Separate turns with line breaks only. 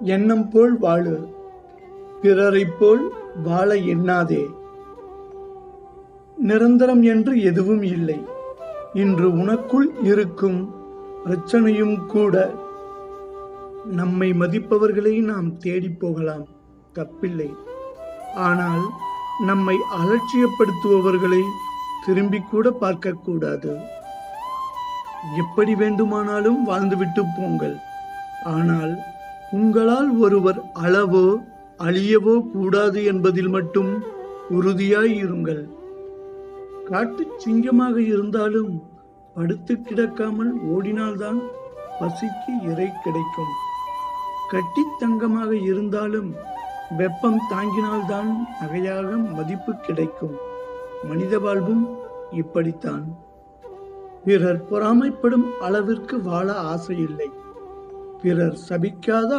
எண்ணம் போல் வாழு. பிறரைப் போல் வாழ எண்ணாதே. நிரந்தரம் என்று எதுவும் இல்லை. இன்று உனக்குள் இருக்கும் பிரச்சனையும் கூட. நம்மை மதிப்பவர்களை நாம் தேடிப் போகலாம். தப்பில்லை. ஆனால் நம்மை அலட்சியப்படுத்துபவர்களை திரும்பி கூட பார்க்கக்கூடாது எப்படி வேண்டுமானாலும் வாழ்ந்துவிட்டு போங்கள். ஆனால் உங்களால் ஒருவர் அளவோ அழியவோ கூடாது என்பதில் மட்டும் உறுதியாய் இருங்கள். காட்டுச் சிங்கமாக இருந்தாலும் படுத்து கிடக்காமல் ஓடினால்தான் பசிக்கு இறை கிடைக்கும். கட்டித் தங்கமாக இருந்தாலும் வெப்பம் தாங்கினால்தான் நகையாக மதிப்பு கிடைக்கும். மனித வாழ்வும் இப்படித்தான். பிறர் பொறாமைப்படும் அளவிற்கு வாழ ஆசையில்லை. பிறர் சபிக்காத